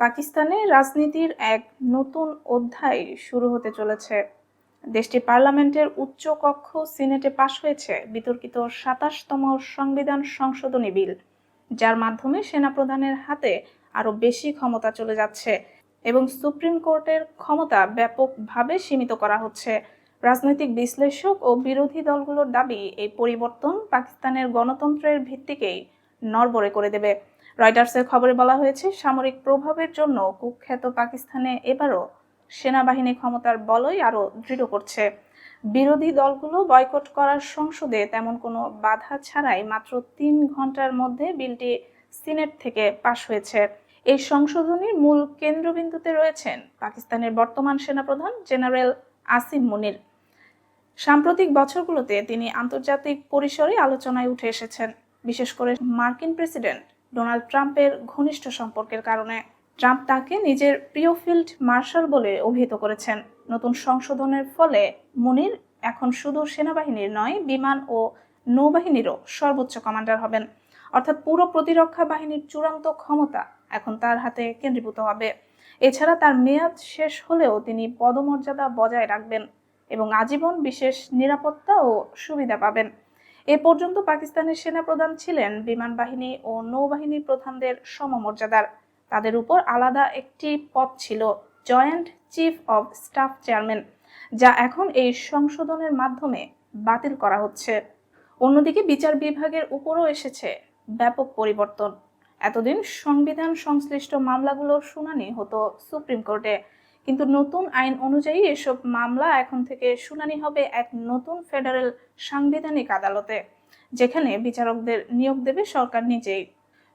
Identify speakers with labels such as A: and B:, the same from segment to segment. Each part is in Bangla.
A: পাকিস্তানে রাজনীতির এক নতুন অধ্যায় শুরু হতে চলেছে। দেশটির পার্লামেন্টের উচ্চ কক্ষ সিনেটে পাশ হয়েছে বিতর্কিত সাতাশতম সংবিধান সংশোধনী বিল, যার মাধ্যমে সেনাপ্রধানের হাতে আরও বেশি ক্ষমতা চলে যাচ্ছে এবং সুপ্রিম কোর্টের ক্ষমতা ব্যাপকভাবে সীমিত করা হচ্ছে। রাজনৈতিক বিশ্লেষক ও বিরোধী দলগুলোর দাবি, এই পরিবর্তন পাকিস্তানের গণতন্ত্রের ভিত্তিকেই নড়বড়ে করে দেবে। রয়টার্সের খবরে বলা হয়েছে, সামরিক প্রভাবের জন্য কুখ্যাত পাকিস্তানে এবারও সেনাবাহিনী ক্ষমতার বলই আরও দৃঢ় করছে। বিরোধী দলগুলো বয়কট করার সংসদে তেমন কোনো বাধা ছাড়াই মাত্র তিন ঘণ্টার মধ্যে বিলটি সিনেট থেকে পাশ হয়েছে। এই সংশোধনীর মূল কেন্দ্রবিন্দুতে রয়েছেন পাকিস্তানের বর্তমান সেনাপ্রধান জেনারেল আসিম মুনির। সাম্প্রতিক বছরগুলোতে তিনি আন্তর্জাতিক পরিসরে আলোচনায় উঠে এসেছেন। বিশেষ করে মার্কিন প্রেসিডেন্ট ডোনাল্ড ট্রাম্পের ঘনিষ্ঠ সম্পর্কের কারণে। ট্রাম্প তাকে নিজের প্রিয় ফিল্ড মার্শাল বলে অভিহিত করেছেন। নতুন সংশোধনের ফলে মুনির এখন শুধু সেনাবাহিনীর নয়, বিমান ও নৌবাহিনীরও সর্বোচ্চ কমান্ডার হবেন। অর্থাৎ পুরো প্রতিরক্ষা বাহিনীর চূড়ান্ত ক্ষমতা এখন তার হাতে কেন্দ্রীভূত হবে। এছাড়া তার মেয়াদ শেষ হলেও তিনি পদমর্যাদা বজায় রাখবেন এবং আজীবন বিশেষ নিরাপত্তা ও সুবিধা পাবেন। এ পর্যন্ত পাকিস্তানের সেনাপ্রধান ছিলেন বিমান বাহিনী ও নৌবাহিনী প্রধানদের সমমর্যাদার। তাদের উপর আলাদা একটি পদ ছিল, joint chief of staff chairman, যা এখন এই সংশোধনের মাধ্যমে বাতিল করা হচ্ছে। অন্যদিকে বিচার বিভাগের উপরও এসেছে ব্যাপক পরিবর্তন। এতদিন সংবিধান সংশ্লিষ্ট মামলাগুলোর শুনানি হতো সুপ্রিম কোর্টে। কিন্তু নতুন আইন অনুযায়ী এসব মামলা এখন থেকে শুনানি হবে এক নতুন ফেডারেল সাংবিধানিক আদালতে, যেখানে বিচারকদের নিয়োগ দেবে সরকার নিজেই।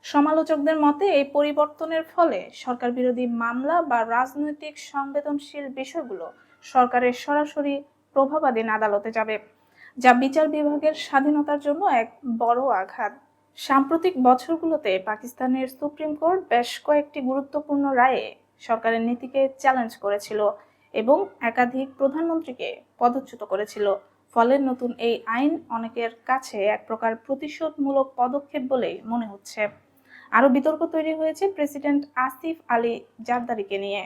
A: সমালোচকদের মতে, এই পরিবর্তনের ফলে সরকার বিরোধী মামলা বা রাজনৈতিক সংবেদনশীল বিষয়গুলো সরকারের সরাসরি প্রভাবাধীন আদালতে যাবে, যা বিচার বিভাগের স্বাধীনতার জন্য এক বড় আঘাত। সাম্প্রতিক বছরগুলোতে পাকিস্তানের সুপ্রিম কোর্ট বেশ কয়েকটি গুরুত্বপূর্ণ রায়ে সরকারের নীতিকে চ্যালেঞ্জ করেছিল এবং একাধিক প্রধানমন্ত্রীকে পদচ্যুত করেছিল। ফলে নতুন এই আইন অনেকের কাছে এক প্রকার প্রতিশোধমূলক পদক্ষেপ বলেই মনে হচ্ছে। আরও বিতর্ক তৈরি হয়েছে প্রেসিডেন্ট আসিফ আলী জারদারিকে নিয়ে।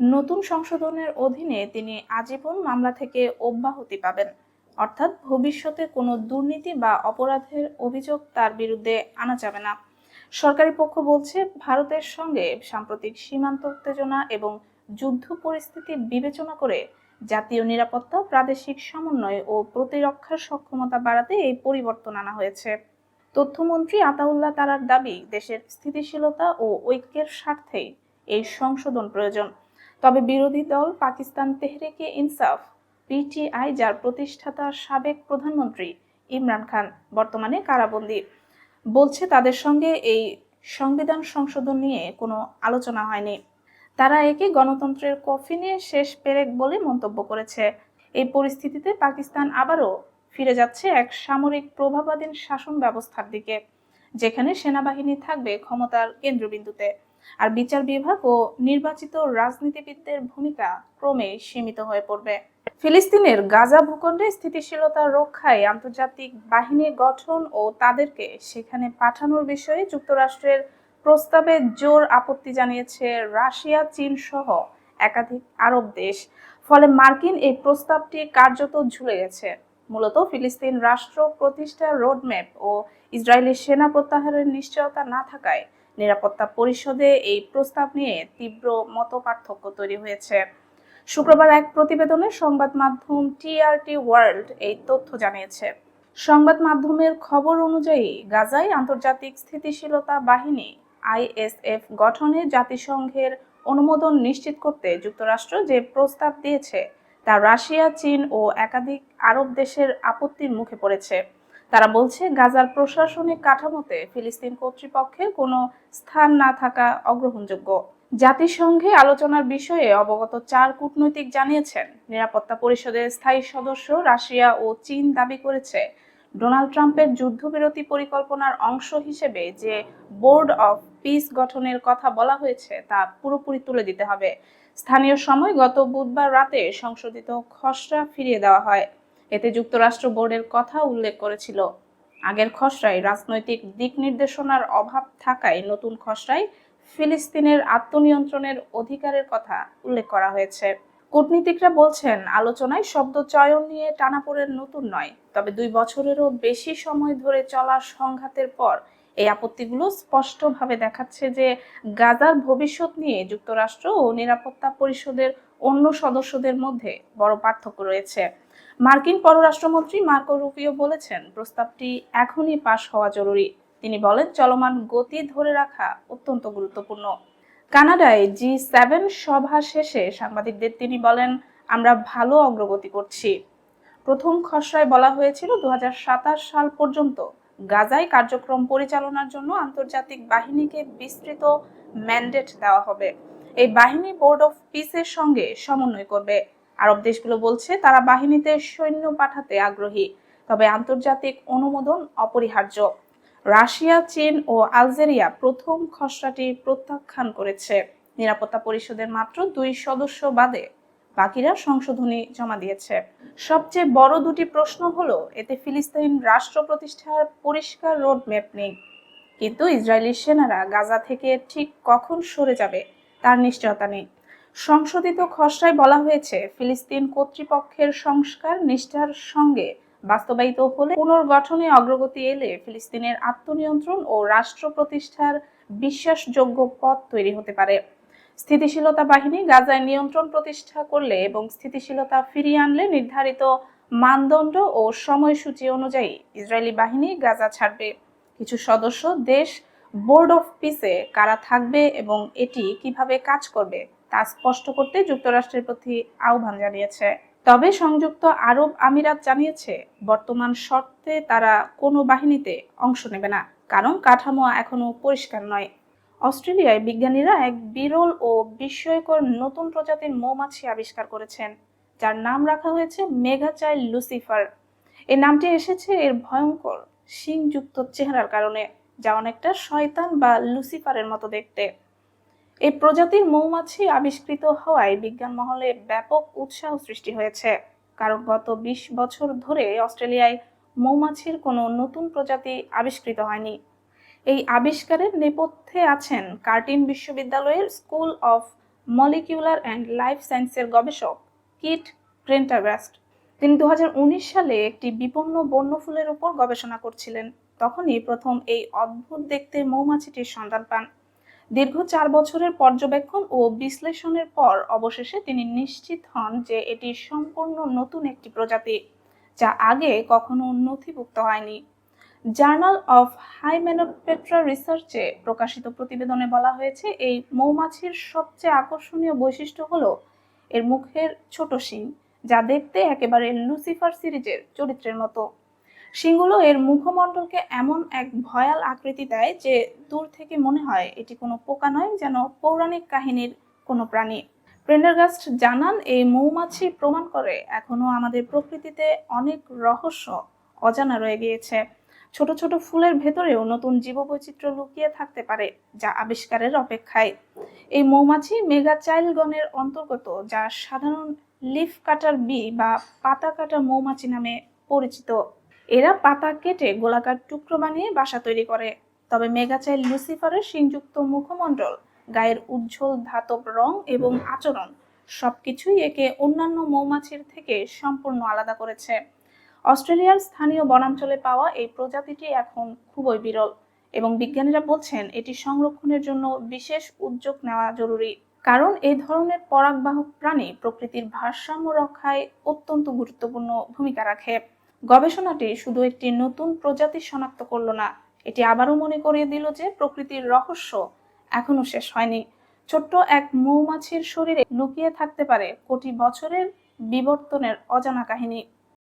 A: নতুন সংশোধনের অধীনে তিনি আজীবন মামলা থেকে অব্যাহতি পাবেন। অর্থাৎ ভবিষ্যতে কোনো দুর্নীতি বা অপরাধের অভিযোগ তার বিরুদ্ধে আনা যাবে না। সরকারি পক্ষ বলছে, ভারতের সঙ্গে সাম্প্রতিক সীমান্ত উত্তেজনা এবং যুদ্ধ পরিস্থিতি বিবেচনা করে জাতীয় নিরাপত্তা, প্রাদেশিক সমন্বয় ও প্রতিরক্ষার সক্ষমতা বাড়াতে এই পরিবর্তন আনা হয়েছে। তথ্যমন্ত্রী আতাউল্লাহ তারার দাবি, দেশের স্থিতিশীলতা ও ঐক্যের স্বার্থেই এই সংশোধন প্রয়োজন। তবে বিরোধী দল পাকিস্তান তেহরেকে ইনসাফ, পিটিআই যার প্রতিষ্ঠাতা সাবেক প্রধানমন্ত্রী ইমরান খান, বর্তমানে কারাবন্দী। বলছে তাদের সঙ্গে এই সংবিধান সংশোধন নিয়ে কোনো আলোচনা হয়নি। তারা একে গণতন্ত্রের কফিনে শেষ পেরেক বলে মন্তব্য করেছে। এই পরিস্থিতিতে পাকিস্তান আবারও ফিরে যাচ্ছে এক সামরিক প্রভাবাধীন শাসন ব্যবস্থার দিকে, যেখানে সেনাবাহিনী থাকবে ক্ষমতার কেন্দ্রবিন্দুতে। আর বিচার বিভাগ ও নির্বাচিত রাজনীতিবিদদের ভূমিকা ক্রমেই সীমিত হয়ে পড়বে। ফিলিস্তিনের গাজা ভূখণ্ডে স্থিতিশীলতা রক্ষায় আন্তর্জাতিক বাহিনী গঠন ও তাদেরকে সেখানে পাঠানোর বিষয়ে যুক্তরাষ্ট্রের প্রস্তাবে জোর আপত্তি জানিয়েছে রাশিয়া, চীন সহ একাধিক আরব দেশ। ফলে মার্কিন এই প্রস্তাবটি কার্যত ঝুলে গেছে। মূলত ফিলিস্তিন রাষ্ট্র প্রতিষ্ঠার রোডম্যাপ ও ইসরায়েলি সেনা প্রত্যাহারের নিশ্চয়তা না থাকায় নিরাপত্তা পরিষদে এই প্রস্তাব নিয়ে তীব্র মতপার্থক্য তৈরি হয়েছে। শুক্রবার এক প্রতিবেদনে সংবাদ মাধ্যম টিআরটি ওয়ার্ল্ড এই তথ্য জানিয়েছে। সংবাদ মাধ্যমের খবর অনুযায়ী, গাজায় আন্তর্জাতিক স্থিতিশীলতা বাহিনী আইএসএফ গঠনে জাতিসংঘের অনুমোদন নিশ্চিত করতে যুক্তরাষ্ট্র যে প্রস্তাব দিয়েছে, তা রাশিয়া, চীন ও একাধিক আরব দেশের আপত্তির মুখে পড়েছে। তারা বলছে, গাজার প্রশাসনিক কাঠামোতে ফিলিস্তিন কর্তৃপক্ষের কোনো স্থান না থাকা অগ্রহণযোগ্য। জাতিসংঘে আলোচনার বিষয়ে অবগত চার কূটনৈতিক জানিয়েছেন। নিরাপত্তা পরিষদের স্থায়ী সদস্য রাশিয়া ও চীন দাবি করেছে, ডোনাল্ড ট্রাম্পের যুদ্ধবিরতি পরিকল্পনার অংশ হিসেবে যে বোর্ড অফ পিস গঠনের কথা বলা হয়েছে, তা পুরোপুরি তুলে দিতে হবে। স্থানীয় সময় গত বুধবার রাতে সংশোধিত খসড়া ফিরিয়ে দেওয়া হয়। এতে যুক্তরাষ্ট্র বোর্ডের কথা উল্লেখ করেছিল। আগের খসড়ায় রাজনৈতিক দিক নির্দেশনার অভাব থাকায় নতুন খসড়ায় ফিলিস্তিনের আত্মনিয়ন্ত্রণের অধিকারের কথা উল্লেখ করা হয়েছে। কূটনীতিকরা বলছেন, আলোচনায় শব্দ চয়ন নিয়ে টানাপোড়েন নতুন নয়, তবে দুই বছরেরও বেশি সময় ধরে চলা সংঘাতের পর এই আপত্তিগুলো স্পষ্টভাবে দেখাচ্ছে যে গাজার ভবিষ্যৎ নিয়ে যুক্তরাষ্ট্র ও নিরাপত্তা পরিষদের অন্য সদস্যদের মধ্যে বড় পার্থক্য রয়েছে। মার্কিন পররাষ্ট্রমন্ত্রী মার্কো রুপিও বলেছেন, প্রস্তাবটি এখনই পাশ হওয়া জরুরি। তিনি বলেন, চলমান গতি ধরে রাখা অত্যন্ত গুরুত্বপূর্ণ। কানাডায় জি সেভেন সভা শেষে সাংবাদিকদের তিনি বলেন, আমরা ভালো অগ্রগতি করছি। প্রথম খসড়ায় বলা হয়েছিল দু হাজার সাতাশ সাল পর্যন্ত গাজায় কার্যক্রম পরিচালনার জন্য আন্তর্জাতিক বাহিনীকে বিস্তৃত ম্যান্ডেট দেওয়া হবে। এই বাহিনী বোর্ড অফ পিসের সঙ্গে সমন্বয় করবে। আরব দেশগুলো বলছে তারা বাহিনীতে সৈন্য পাঠাতে আগ্রহী, তবে আন্তর্জাতিক অনুমোদন অপরিহার্য। রাশিয়া, চীন ও আলজেরিয়া প্রথম খসড়াটি প্রত্যাখ্যান করেছে। নিরাপত্তা পরিষদের মাত্র দুই সদস্য বাদে বাকিরা সংশোধনী জমা দিয়েছে। সবচেয়ে বড় দুটি প্রশ্ন হলো, এতে ফিলিস্তিন রাষ্ট্র প্রতিষ্ঠার পরিষ্কার রোড ম্যাপ নেই। কিন্তু ইসরায়েলি সেনারা গাজা থেকে ঠিক কখন সরে যাবে, তার নিশ্চয়তা নেই। সংশোধিত খসড়ায় বলা হয়েছে, ফিলিস্তিন কর্তৃপক্ষের সংস্কার নিষ্ঠার সঙ্গে বাস্তবায়িত হলে পুনর্গঠনে অগ্রগতি এলে ফিলিস্তিনের আত্মনিয়ন্ত্রণ ও রাষ্ট্র প্রতিষ্ঠার বিশ্বাসযোগ্য পথ তৈরি হতে পারে। স্থিতিশীলতা বাহিনী গাজায় নিয়ন্ত্রণ প্রতিষ্ঠা করলে এবং স্থিতিশীলতা ফিরিয়ে আনলে নির্ধারিত মানদণ্ড ও সময়সূচি অনুযায়ী ইসরায়েলি বাহিনী গাজা ছাড়বে। কিছু সদস্য দেশ, বোর্ড অফ পিসে কারা থাকবে এবং এটি কীভাবে কাজ করবে তা স্পষ্ট করতে যুক্তরাষ্ট্রের প্রতি আহ্বান জানিয়েছে। তবে সংযুক্ত আরব আমিরাত জানিয়েছে, বর্তমান শর্তে তারা কোনো বাহিনীতে অংশ নেবে না, কারণ কাঠামো এখনও পরিষ্কার নয়। অস্ট্রেলিয়ায় বিজ্ঞানীরা এক বিরল ও বিস্ময়কর নতুন প্রজাতির মৌমাছি আবিষ্কার করেছেন, যার নাম রাখা হয়েছে মেঘাচাইল লুসিফার। এই নামটি এসেছে এর ভয়ঙ্কর শিংযুক্ত চেহারার কারণে, যা অনেকটা শয়তান বা লুসিফারের মতো দেখতে। এই প্রজাতির মৌমাছি আবিষ্কৃত হওয়ায় বিজ্ঞান মহলে ব্যাপক উৎসাহ সৃষ্টি হয়েছে। কারণ গত বিশ বছর ধরে অস্ট্রেলিয়ায় মৌমাছির কোনো নতুন প্রজাতি আবিষ্কৃত হয়নি। এই আবিষ্কারের নেপথ্যে আছেন কার্টিন বিশ্ববিদ্যালয়ের school of molecular and life সায়েন্সের গবেষক কিট প্রেন্টাগাস্ট তিনি দু হাজার উনিশ সালে একটি বিপন্ন বন্যফুলের উপর গবেষণা করছিলেন। তখনই প্রথম এই অদ্ভুত দেখতে মৌমাছিটির সন্ধান পান। দীর্ঘ চার বছরের পর্যবেক্ষণ ও বিশ্লেষণের পর অবশেষে তিনি নিশ্চিত হন যে এটি সম্পূর্ণ নতুন একটি প্রজাতি, যা আগে কখনো নথিভুক্ত হয়নি। জার্নাল অফ হাইমেনোপেট্রা রিসার্চে প্রকাশিত প্রতিবেদনে বলা হয়েছে, এই মৌমাছির সবচেয়ে আকর্ষণীয় বৈশিষ্ট্য হলো এর মুখের ছোট শিং, যা দেখতে একেবারে লুসিফার সিরিজের চরিত্রের মতো। শিংগুলো এর মুখমণ্ডলকে এমন এক ভয়াল আকৃতি দেয় যে দূর থেকে মনে হয় এটি কোনো পোকা নয়, যেন পৌরাণিক কাহিনীর কোনো প্রাণী। প্রেন্ডারগাস্ট জানান, এই মৌমাছি প্রমাণ করে এখনও আমাদের প্রকৃতিতে অনেক রহস্য অজানা রয়ে গিয়েছে। ছোট ছোট ফুলের ভেতরেও নতুন জীববৈচিত্র্য লুকিয়ে থাকতে পারে যা আবিষ্কারের অপেক্ষায়। এই মৌমাছি মেগাচাইলগণের অন্তর্গত, যা সাধারণ লিফ কাটার বি বা পাতা কাটা মৌমাছি নামে পরিচিত। এরা পাতা কেটে গোলাকার টুকরো বানিয়ে বাসা তৈরি করে। তবে মেগাচাইল লুসিফারের শিংযুক্ত মুখমণ্ডল, গায়ের উজ্জ্বল ধাতব রং এবং আচরণ সবকিছুই একে অন্যান্য মৌমাছির থেকে সম্পূর্ণ আলাদা করেছে। অস্ট্রেলিয়ার স্থানীয় বনাঞ্চলে পাওয়া এই প্রজাতিটি এখন খুবই বিরল এবং বিজ্ঞানীরা বলছেন এটি সংরক্ষণের জন্য বিশেষ উদ্যোগ নেওয়া জরুরি। কারণ এই ধরনের পরাগবাহক প্রাণী প্রকৃতির ভারসাম্য রক্ষায় অত্যন্ত গুরুত্বপূর্ণ ভূমিকা রাখে। গবেষণাটি শুধু একটি নতুন প্রজাতি শনাক্ত করল না, এটি আবারও মনে করিয়ে দিল যে প্রকৃতির রহস্য এখনও শেষ হয়নি। ছোট্ট এক মৌমাছির শরীরে লুকিয়ে থাকতে পারে কোটি বছরের বিবর্তনের অজানা কাহিনী।